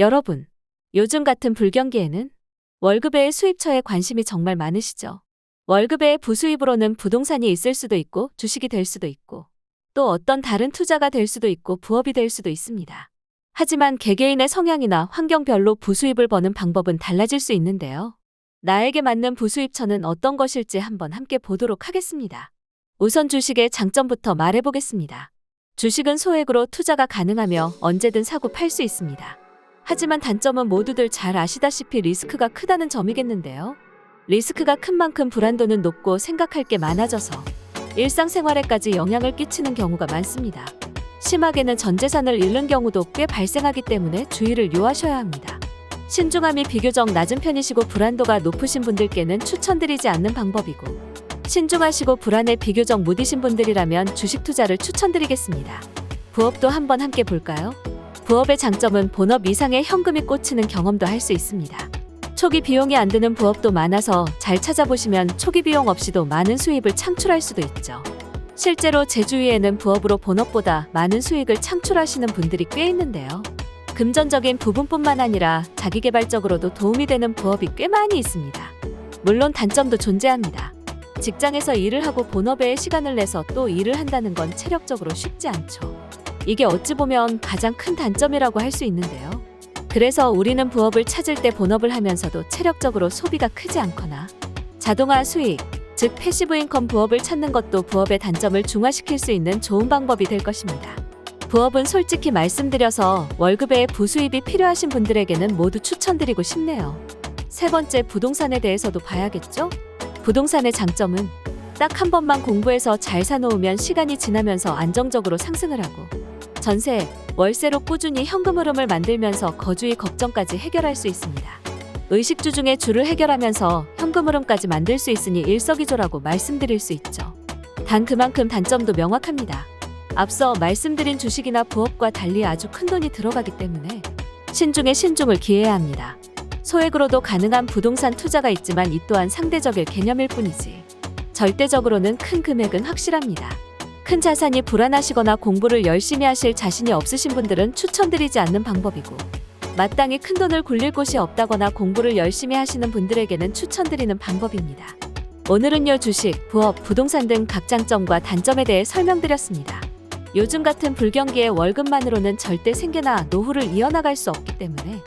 여러분, 요즘 같은 불경기에는 월급외의 수입처에 관심이 정말 많으시죠? 월급외의 부수입으로는 부동산이 있을 수도 있고 주식이 될 수도 있고 또 어떤 다른 투자가 될 수도 있고 부업이 될 수도 있습니다. 하지만 개개인의 성향이나 환경별로 부수입을 버는 방법은 달라질 수 있는데요. 나에게 맞는 부수입처는 어떤 것일지 한번 함께 보도록 하겠습니다. 우선 주식의 장점부터 말해보겠습니다. 주식은 소액으로 투자가 가능하며 언제든 사고 팔 수 있습니다. 하지만 단점은 모두들 잘 아시다시피 리스크가 크다는 점이겠는데요. 리스크가 큰 만큼 불안도는 높고 생각할 게 많아져서 일상생활에까지 영향을 끼치는 경우가 많습니다. 심하게는 전 재산을 잃는 경우도 꽤 발생하기 때문에 주의를 요하셔야 합니다. 신중함이 비교적 낮은 편이시고 불안도가 높으신 분들께는 추천드리지 않는 방법이고 신중하시고 불안에 비교적 무디신 분들이라면 주식 투자를 추천드리겠습니다. 부업도 한번 함께 볼까요? 부업의 장점은 본업 이상의 현금이 꽂히는 경험도 할 수 있습니다. 초기 비용이 안 드는 부업도 많아서 잘 찾아보시면 초기 비용 없이도 많은 수입을 창출할 수도 있죠. 실제로 제 주위에는 부업으로 본업보다 많은 수익을 창출하시는 분들이 꽤 있는데요. 금전적인 부분뿐만 아니라 자기 개발적으로도 도움이 되는 부업이 꽤 많이 있습니다. 물론 단점도 존재합니다. 직장에서 일을 하고 본업에 시간을 내서 또 일을 한다는 건 체력적으로 쉽지 않죠. 이게 어찌 보면 가장 큰 단점이라고 할 수 있는데요. 그래서 우리는 부업을 찾을 때 본업을 하면서도 체력적으로 소비가 크지 않거나 자동화 수익, 즉 패시브 인컴 부업을 찾는 것도 부업의 단점을 중화시킬 수 있는 좋은 방법이 될 것입니다. 부업은 솔직히 말씀드려서 월급에 부수입이 필요하신 분들에게는 모두 추천드리고 싶네요. 세 번째 부동산에 대해서도 봐야겠죠? 부동산의 장점은 딱 한 번만 공부해서 잘 사놓으면 시간이 지나면서 안정적으로 상승을 하고 전세, 월세로 꾸준히 현금 흐름을 만들면서 거주의 걱정까지 해결할 수 있습니다. 의식주 중에 주를 해결하면서 현금 흐름까지 만들 수 있으니 일석이조라고 말씀드릴 수 있죠. 단 그만큼 단점도 명확합니다. 앞서 말씀드린 주식이나 부업과 달리 아주 큰 돈이 들어가기 때문에 신중에 신중을 기해야 합니다. 소액으로도 가능한 부동산 투자가 있지만 이 또한 상대적일 개념일 뿐이지. 절대적으로는 큰 금액은 확실합니다. 큰 자산이 불안하시거나 공부를 열심히 하실 자신이 없으신 분들은 추천드리지 않는 방법이고, 마땅히 큰 돈을 굴릴 곳이 없다거나 공부를 열심히 하시는 분들에게는 추천드리는 방법입니다. 오늘은요 주식, 부업, 부동산 등 각 장점과 단점에 대해 설명드렸습니다. 요즘 같은 불경기에 월급만으로는 절대 생계나 노후를 이어나갈 수 없기 때문에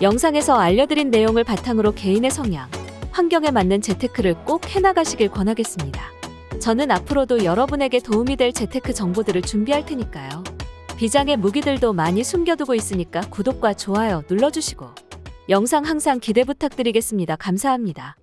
영상에서 알려드린 내용을 바탕으로 개인의 성향, 환경에 맞는 재테크를 꼭 해나가시길 권하겠습니다. 저는 앞으로도 여러분에게 도움이 될 재테크 정보들을 준비할 테니까요. 비장의 무기들도 많이 숨겨두고 있으니까 구독과 좋아요 눌러주시고 영상 항상 기대 부탁드리겠습니다. 감사합니다.